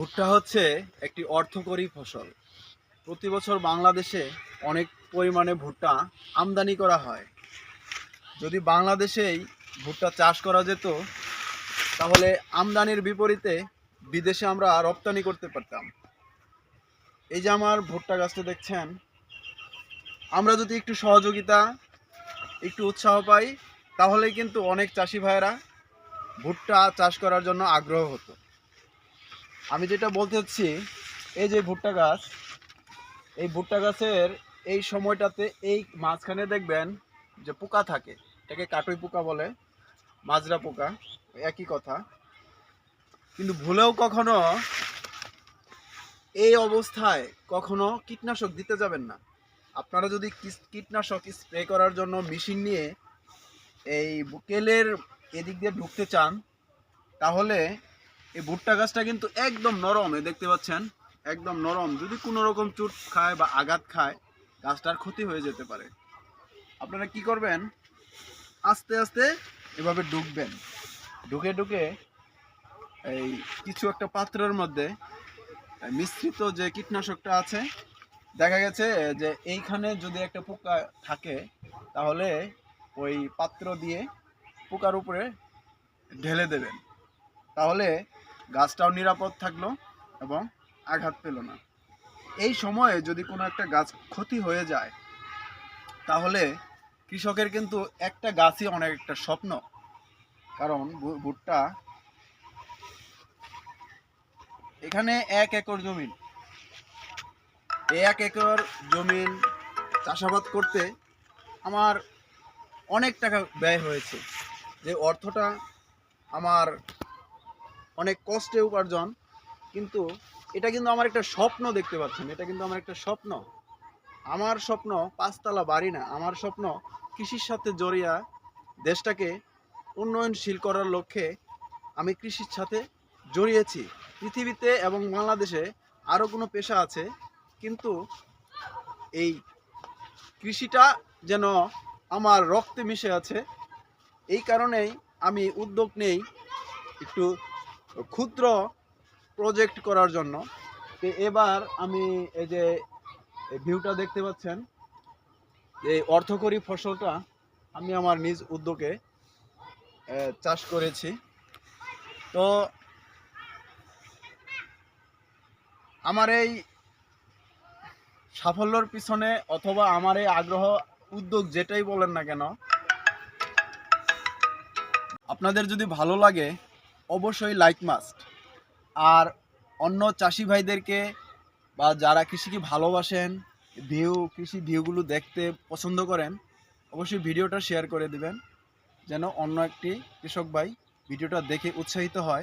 ভুট্টা হচ্ছে একটি অর্থকরী ফসল। প্রতি বছর বাংলাদেশে অনেক পরিমাণে ভুট্টা আমদানি করা হয়। যদি বাংলাদেশেই ভুট্টা চাষ করা যেত, তাহলে আমদানির বিপরীতে বিদেশে আমরা রপ্তানি করতে পারতাম। এই যে আমার ভুট্টা গাছটা দেখছেন, আমরা যদি একটু সহযোগিতা, একটু উৎসাহ পাই তাহলে কিন্তু অনেক চাষি ভাইয়েরা ভুট্টা চাষ করার জন্য আগ্রহ হতো। আমি যেটা বলতে চাচ্ছি, এই যে ভুট্টা গাছ, এই ভুট্টা গাছের এই সময়টাতে এই মাঝখানে দেখবেন যে পোকা থাকে। এটাকে কাটুই পোকা বলে, মাজরা পোকা, একই কথা। কিন্তু ভুলেও কখনো এই অবস্থায় কখনো কীটনাশক দিতে যাবেন না। আপনারা যদি কীটনাশক স্প্রে করার জন্য মেশিন নিয়ে এই বুকেলের এদিক দিয়ে ঢুকতে চান, তাহলে এই ভুট্টা গাছটা কিন্তু একদম নরম এ দেখতে পাচ্ছেন? একদম নরম। যদি কোনো রকম চুট খায় বা আঘাত খায়, গাছটার ক্ষতি হয়ে যেতে পারে। আপনারা কি করবেন? আস্তে আস্তে এভাবে ঢুকবেন ঢুকে ঢুকে এই কিছু একটা পাত্রের মধ্যে মিশ্রিত যে কীটনাশকটা আছে, দেখা গেছে যে এইখানে যদি একটা পোকা থাকে, তাহলে ওই পাত্র দিয়ে পোকার উপরে ঢেলে দেবেন। তাহলে গাছটাও নিরাপদ থাকল এবং আঘাত পেল না। এই সময়ে যদি কোনো একটা গাছ ক্ষতি হয়ে যায়, তাহলে কৃষকের কিন্তু একটা গাছই অনেক একটা স্বপ্ন। কারণ ভুট্টা এখানে এক একর জমিন এক একর জমিন চাষাবাদ করতে আমার অনেক টাকা ব্যয় হয়েছে। যে অর্থটা আমার অনেক কষ্টে উপার্জন, কিন্তু এটা কিন্তু আমার একটা স্বপ্ন দেখতে পাচ্ছেন, এটা কিন্তু আমার একটা স্বপ্ন। আমার স্বপ্ন পাঁচতলা বাড়ি না, আমার স্বপ্ন কৃষির সাথে জড়িয়া দেশটাকে উন্নয়নশীল করার লক্ষ্যে আমি কৃষির সাথে জড়িয়েছি। পৃথিবীতে এবং বাংলাদেশে আরও কোনো পেশা আছে, কিন্তু এই কৃষিটা যেন আমার রক্তে মিশে আছে, এই কারণেই আমি উদ্যোগ নেই একটু ক্ষুদ্র প্রজেক্ট করার জন্য। তো এবার আমি এই যে ভিউটা দেখতে পাচ্ছেন, এই অর্থকরী ফসলটা আমি আমার নিজ উদ্যোগে চাষ করেছি। তো আমার এই সাফল্যর পিছনে অথবা আমার এই আগ্রহ, উদ্যোগ যেটাই বলেন না কেন, আপনাদের যদি ভালো লাগে অবশ্যই লাইক মাস্ট আর অন্য চাষি ভাইদেরকে বা যারা কৃষিকে ভালোবাসেন ভিউ কৃষি ভিউগুলো দেখতে পছন্দ করেন, অবশ্যই ভিডিওটা শেয়ার করে দিবেন, যেন অন্য একটি কৃষক ভাই ভিডিওটা দেখে উৎসাহিত হয়।